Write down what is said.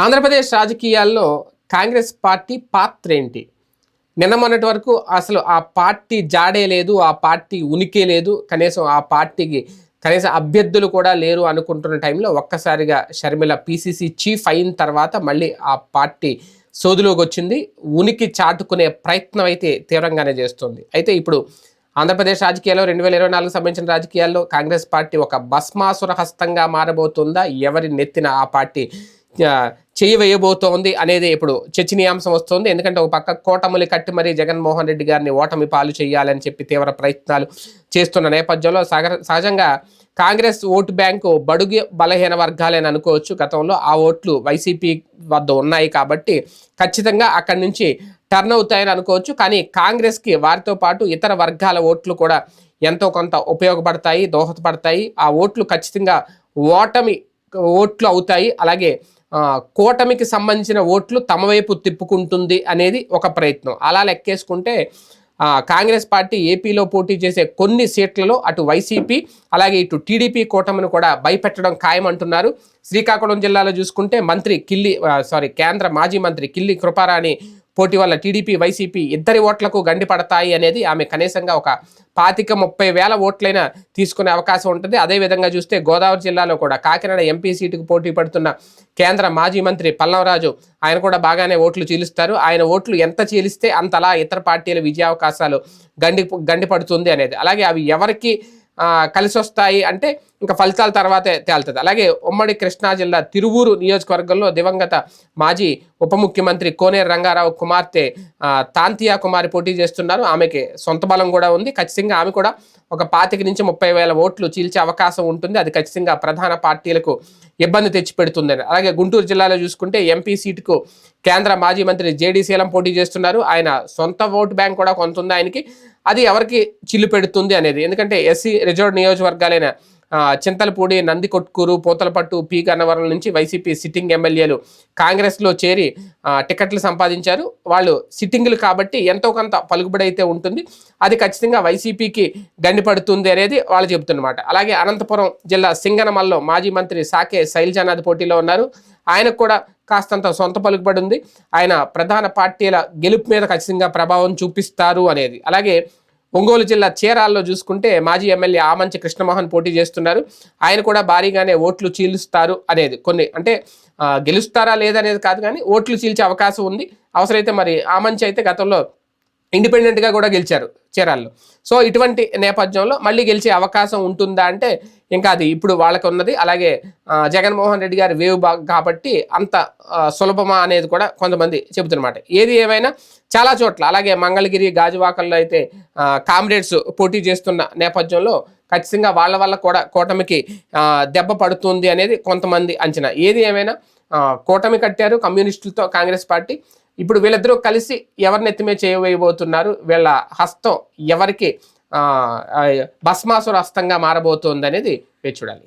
ఆంధ్రప్రదేశ్ రాజకీయాల్లో కాంగ్రెస్ పార్టీ పాత్ర ఏంటి? నిన్న మొన్నటి వరకు అసలు ఆ పార్టీ జాడే లేదు ఆ పార్టీ ఉనికి లేదు కనీసం ఆ పార్టీకి కనీసం అభ్యర్థులు కూడా లేరు అనుకుంటున్న టైంలో ఒక్కసారిగా షర్మిల పీసీసీ చీఫ్ అయిన తర్వాత మళ్ళీ ఆ పార్టీ సోదులోకి వచ్చింది. ఉనికి చాటుకునే ప్రయత్నం అయితే తీవ్రంగానే చేస్తుంది. అయితే ఇప్పుడు ఆంధ్రప్రదేశ్ రాజకీయాల్లో రెండు వేల ఇరవై నాలుగు సంబంధించిన రాజకీయాల్లో కాంగ్రెస్ పార్టీ ఒక భస్మాసుర హస్తంగా మారబోతుందా? ఎవరి నెత్తిన ఆ పార్టీ చేయి వేయబోతోంది అనేది ఇప్పుడు చర్చనీయాంశం వస్తుంది. ఎందుకంటే ఒక పక్క కోటములి కట్టి మరీ జగన్మోహన్ రెడ్డి గారిని ఓటమి పాలు చేయాలని చెప్పి తీవ్ర ప్రయత్నాలు చేస్తున్న నేపథ్యంలో సగ- సహజంగా కాంగ్రెస్ ఓటు బ్యాంకు బడుగు బలహీన వర్గాలని అనుకోవచ్చు. గతంలో ఆ ఓట్లు వైసీపీ వద్ద ఉన్నాయి కాబట్టి ఖచ్చితంగా అక్కడి నుంచి టర్న్ అవుతాయని అనుకోవచ్చు. కానీ కాంగ్రెస్కి వారితో పాటు ఇతర వర్గాల ఓట్లు కూడా ఎంతో కొంత ఉపయోగపడతాయి దోహదపడతాయి. ఆ ఓట్లు ఖచ్చితంగా ఓటమి ఓట్లు అవుతాయి. అలాగే కూటమికి సంబంధించిన ఓట్లు తమ వైపు తిప్పుకుంటుంది అనేది ఒక ప్రయత్నం. అలా లెక్కేసుకుంటే కాంగ్రెస్ పార్టీ ఏపీలో పోటీ చేసే కొన్ని సీట్లలో అటు వైసీపీ అలాగే ఇటు టీడీపీ కూటమిని కూడా భయపెట్టడం ఖాయమంటున్నారు. శ్రీకాకుళం జిల్లాలో చూసుకుంటే మంత్రి కిల్లి సారీ కేంద్ర మాజీ మంత్రి కిల్లి కృపారాణి పోటీ వల్ల టీడీపీ వైసీపీ ఇద్దరి ఓట్లకు గండి పడతాయి అనేది ఆమె కనీసంగా ఒక పాతిక ముప్పై వేల ఓట్లైనా తీసుకునే అవకాశం ఉంటుంది. అదేవిధంగా చూస్తే గోదావరి జిల్లాలో కూడా కాకినాడ ఎంపీ సీటుకు పోటీ పడుతున్న కేంద్ర మాజీ మంత్రి పల్లవరాజు ఆయన కూడా బాగానే ఓట్లు చీలుస్తారు. ఆయన ఓట్లు ఎంత చీలిస్తే అంతలా ఇతర పార్టీల విజయావకాశాలు గండి గండి పడుతుంది అనేది. అలాగే అవి ఎవరికి కలిసి వస్తాయి అంటే ఇంకా ఫలితాల తర్వాతే తేలుతుంది. అలాగే ఉమ్మడి కృష్ణా జిల్లా తిరువూరు నియోజకవర్గంలో దివంగత మాజీ ఉప ముఖ్యమంత్రి కోనేరు రంగారావు కుమార్తె తాంతియా కుమారి పోటీ చేస్తున్నారు. ఆమెకి సొంత బలం కూడా ఉంది. ఖచ్చితంగా ఆమె కూడా ఒక పాతిక నుంచి ముప్పై వేల ఓట్లు చీల్చే అవకాశం ఉంటుంది. అది ఖచ్చితంగా ప్రధాన పార్టీలకు ఇబ్బంది తెచ్చిపెడుతుంది అలాగే గుంటూరు జిల్లాలో చూసుకుంటే ఎంపీ సీటుకు కేంద్ర మాజీ మంత్రి జేడీ పోటీ చేస్తున్నారు. ఆయన సొంత ఓటు బ్యాంక్ కూడా కొంత ఉంది ఆయనకి. అది ఎవరికి చిల్లు పెడుతుంది అనేది. ఎందుకంటే ఎస్సీ రిజర్వ్ నియోజకవర్గాలైన చింతలపూడి నందికొట్కూరు పూతలపట్టు పి. గన్నవరం నుంచి వైసీపీ సిట్టింగ్ ఎమ్మెల్యేలు కాంగ్రెస్లో చేరి టికెట్లు సంపాదించారు. వాళ్ళు సిట్టింగులు కాబట్టి ఎంతో కొంత పలుకుబడి అయితే ఉంటుంది. అది ఖచ్చితంగా వైసీపీకి గండిపడుతుంది అనేది వాళ్ళు చెబుతున్నమాట. అలాగే అనంతపురం జిల్లా సింగనమల్లో మాజీ మంత్రి సాకే శైలజానాథ్ పోటీలో ఉన్నారు. ఆయనకు కూడా కాస్తంత సొంత పలుకుబడి ఉంది. ఆయన ప్రధాన పార్టీల గెలుపు మీద ఖచ్చితంగా ప్రభావం చూపిస్తారు అనేది. అలాగే ఒంగోలు జిల్లా చీరాల్లో చూసుకుంటే మాజీ ఎమ్మెల్యే ఆమంచి కృష్ణమోహన్ పోటీ చేస్తున్నారు. ఆయన కూడా భారీగానే ఓట్లు చీలుస్తారు అనేది కొన్ని అంటే గెలుస్తారా లేదనేది కాదు కానీ ఓట్లు చీల్చే అవకాశం ఉంది. అవసరమైతే మరి ఆమంచి అయితే గతంలో ఇండిపెండెంట్గా కూడా గెలిచారు. చీరాల్లో. సో ఇటువంటి నేపథ్యంలో మళ్ళీ గెలిచే అవకాశం ఉంటుందా అంటే ఇంకా అది ఇప్పుడు వాళ్ళకు ఉన్నది. అలాగే జగన్మోహన్ రెడ్డి గారి వేవ్ బాగ్ కాబట్టి అంత సులభమా అనేది కూడా కొంతమంది చెబుతున్నమాట. ఏది ఏమైనా చాలా చోట్ల అలాగే మంగళగిరి గాజువాకల్లో అయితే కామ్రేడ్స్ పోటీ చేస్తున్న నేపథ్యంలో ఖచ్చితంగా వాళ్ళ వల్ల కూడా కూటమికి దెబ్బ పడుతుంది అనేది కొంతమంది అంచనా. ఏది ఏమైనా కూటమి కట్టారు కమ్యూనిస్టులతో కాంగ్రెస్ పార్టీ ఇప్పుడు వీళ్ళిద్దరూ కలిసి ఎవరిని ఎత్తిమే చేయవేయబోతున్నారు వీళ్ళ హస్తం ఎవరికి భస్మాసుర హస్తంగా మారబోతోంది అనేది వేచి చూడాలి.